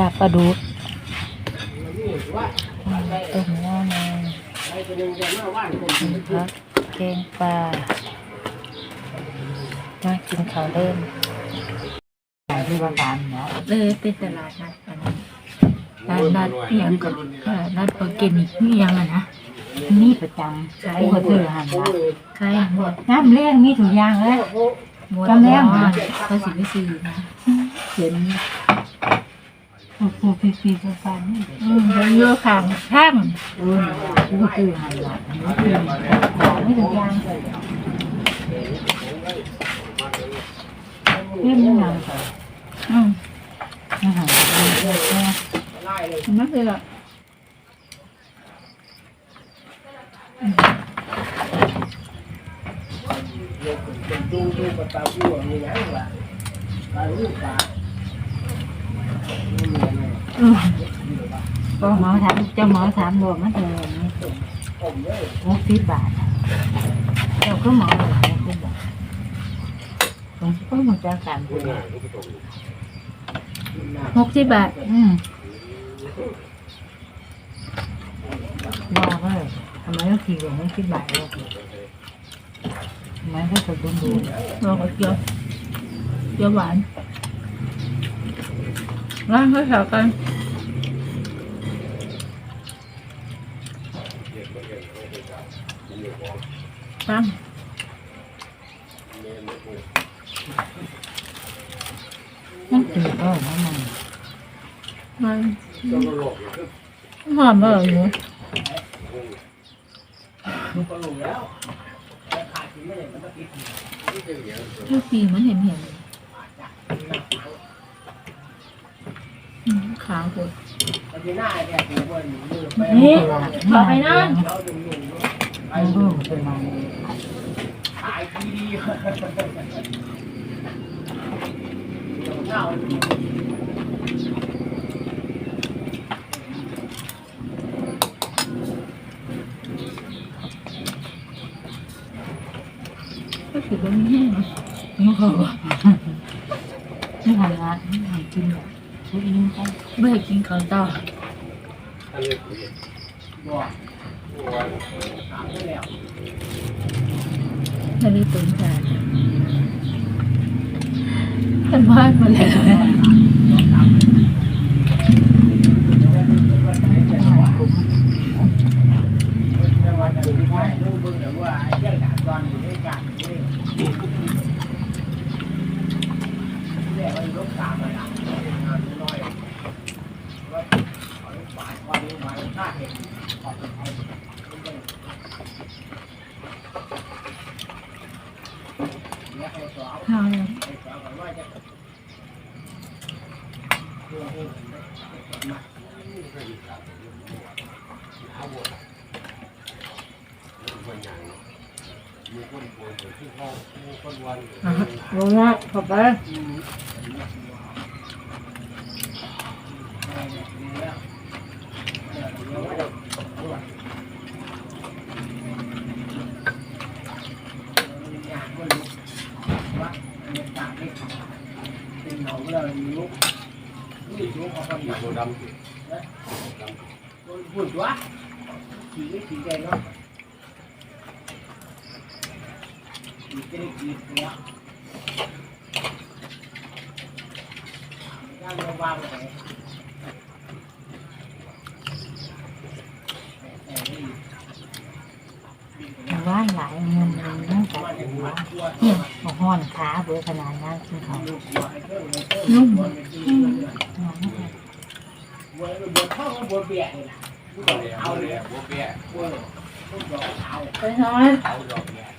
ลาบปลาดุกต้มยำเลยพักแกงปลามากินข้าวเริ่มที่ว่าการเนาะเลยเป็นตลาดนัดกันตลาดนัดเอียงกับตลาดนัดออร์แกนิกเอียงอะนะมีประจำใช่ผู้ก็ซื้อหันละใช่หมดน้ำแรงมีถุงยางเลยหมดจำแนกร้อนะนเขาสิไม่ซื้อนะเขียนผู้ผู้พี่พี่ผู้ฟันนี่อืมแล้วเยอะข้างข้างเออผู้ก็ซื้อหันละอันนี้คือของไม่ถุงยางเลยเรื่องนี้นำไปอืมอาหารเรื่องแม่ไม่เป็นหรอกอืม ก็หมอถามเจ้าหมอถามรวมมันเท่าไหร่นี่หกสิบบาทเจ้าก็หมอเลยหกสิบบาทผมก็มดจากการพูดหกสิบบาท อืมว่าเลยทำไมต้องขี่กับหกสิบบาทเลยทำไมก็จะดูดูเราก็เกี๊ยวเกี๊ยวหวาน ร้านเขาแถวกันตั้งมันตื่นเออนั่นมันมันหอมเออหนูทุกปีมันเห็นเห็น อืมขาวเลยนี่ขอไปนั่นมันเบิ่งเป็นมันก็ถือว่าไม่แห้งนี่เขาไม่ทำงานไม่ทำกินแบ บทุกยิ้มไปไม่กินข้าวต่อไม่ได้ตื่นใจแต่บ้านมาแล้วข้ ลงละขอบไป บุญวะขี่ขี่แดงเนาะขี่จะได้ขี่ตัวย่างระวังเลยแต่นี่ว่านหลายเงินเลยนั่งกับหัวเนี่ยมาห้อนขาเบื่อขนาดนั้นคือเขานุ่มบัวบัวท่องบัวเบียดเลยนะเอาบัวเบียดบัวต้นดอกเอา ไปนอน เอาดอกเนี่ย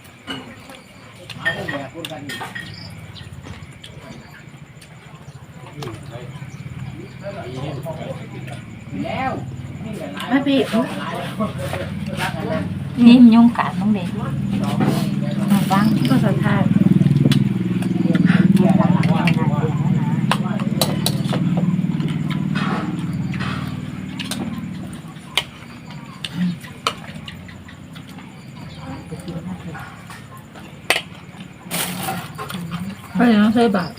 เอาต้นแบบพูดกันแล้วนี่แหละหลาย ไม่ปีก หลายรักกันนั้น นี่มันยุ่งกัดต้องเด็กมาบ้าง ก็สันทาน ไปกินนะเถอะไปน้องใส่บาท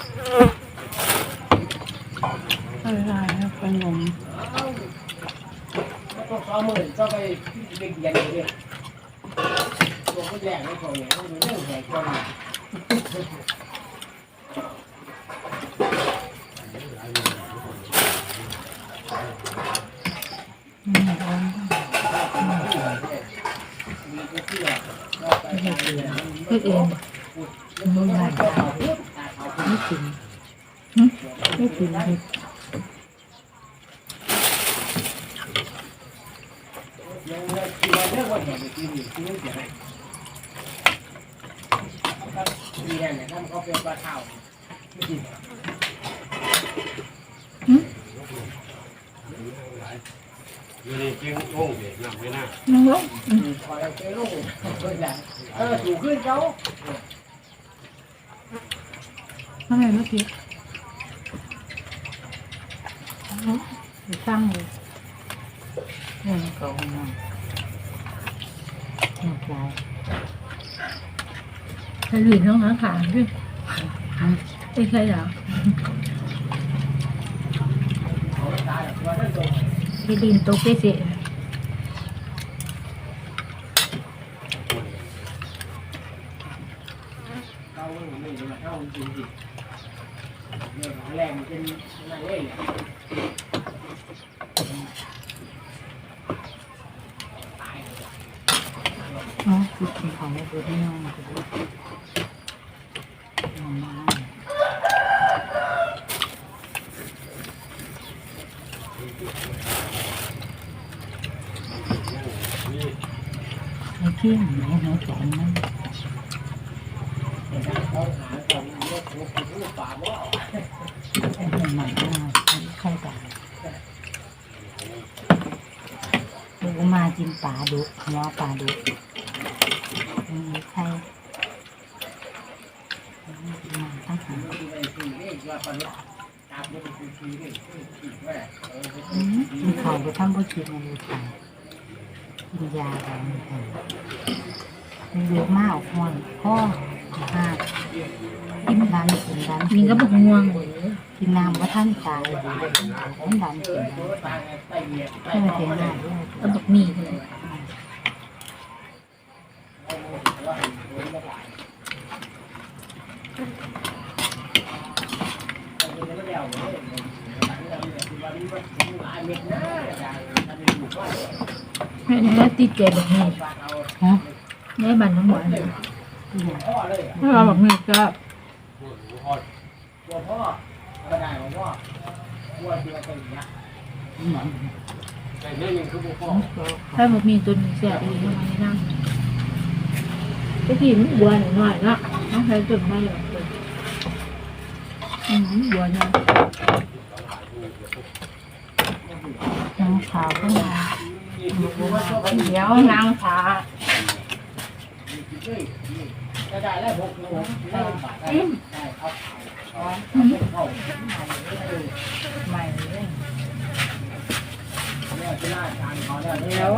อะไรนะพอขนมต้องสองหมื่นก็ไปเด็กใหญ่เลยตัวก็แย่ไม่พอเนี่ยต้องมีเรื่องใหญ่กว่า อืมร้อน มีก็เชื่อ เฮ็ดเองมือหายไม่กินไม่กินเห็ดยังเรื่องว่าเห็นที่นี่ที่นี่เสียนดีแน่เนี่ยถ้าเขาเป็นปลาเท่าไม่ดี อยู่ในเชียงโอ่งเด็กนำไม่น่าน้องลงคอยไปลูกเพื่อนอย่างเออถูกขึ้นเขาทำไมเมื่อกี้ไปตั้งเลยเงินเก่ามาหนักหลายใช้หลินน้องหาขาด้วยไม่ใช่หรอ ตายตัวนั้นตรงไปดินตกเสียเขาไม่ได้มาเข้าจริงจริงเนี่ยแรงเป็นนั่งเล่นเนี่ยเนาะคือกินของไม่ดูได้น้องก็ดูมาไอ้เที่ยงไหนไหนแสนนั่นเขาหาเขากลูกลูป่าว่าไอ้คนใหม่ก็มาใครด่าดูมากินปลาดุหัวปลาดุมีใครมาตั้งหาที่ไปคือนี่ว่าปลาตามนี่คือคือนี่คือว่าเอออืมาวไปทำบุญกินอะ กินยาอะไรกันมันเยอะมากห่วงพ่อหากกินดันกินดันๆนี่ก็บอกง่วงกินน้ำว่าท่านตายมันดันกินดันตัวตายไปเหยียบไปเพื่อเอาเทียนเลหน้ายด้วยก็บอกมีเลย แม่ นี่ติดใจแบบนี้ฮะแม่บันทั้งหมดไหนถ้าเราบอกมีก็ตัวพ่อก็ได้ของพ่อวัวเดียวเป็นอย่างนี้ที่ไหนแต่เนี่ยยังคือพ่อถ้าบอกมีตัวนี้เสียดีทำไมนั่งก็ที่มันบัวหน่อยละน้องใช้จนไม่หรอกเลยอืมบัวเนี่ย น้องขาวก็มาเดี๋ยวนางฟ้าวกหกได้บาทได้เอาเข้าใหม่เลยเนี่ยที่หน้าจานเขาเนี่ยเดี๋ยว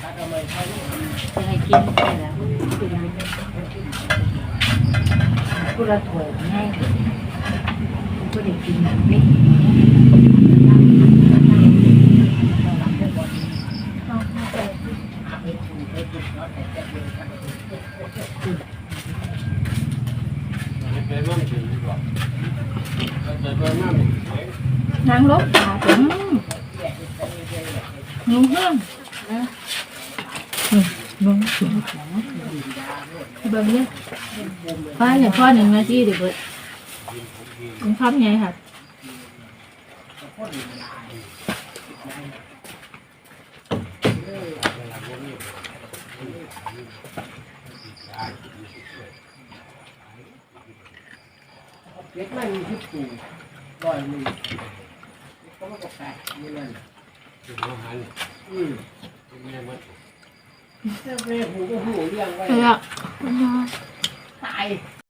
ถ้าจะให้กินไปแล้วกินกูละถ้วยง่าย กูได้กินแบบนี้ไปมั่งถึงก่อนไปไปมั่งนางลบขาถึงนุ่งเฮื่องนุ่งถึงแบบนี้ป้าอย่างพ่อหนึ่งนาทีเดี๋ยวเบิด คุณครับไงครับเล็กไม่มีที่ปูลอยมือเขาก็แปะนี่นั่นถึงอาหารอืมแม่มันเจ้าแม่หูก็หูเลี้ยงไว้เฮ้ยตาย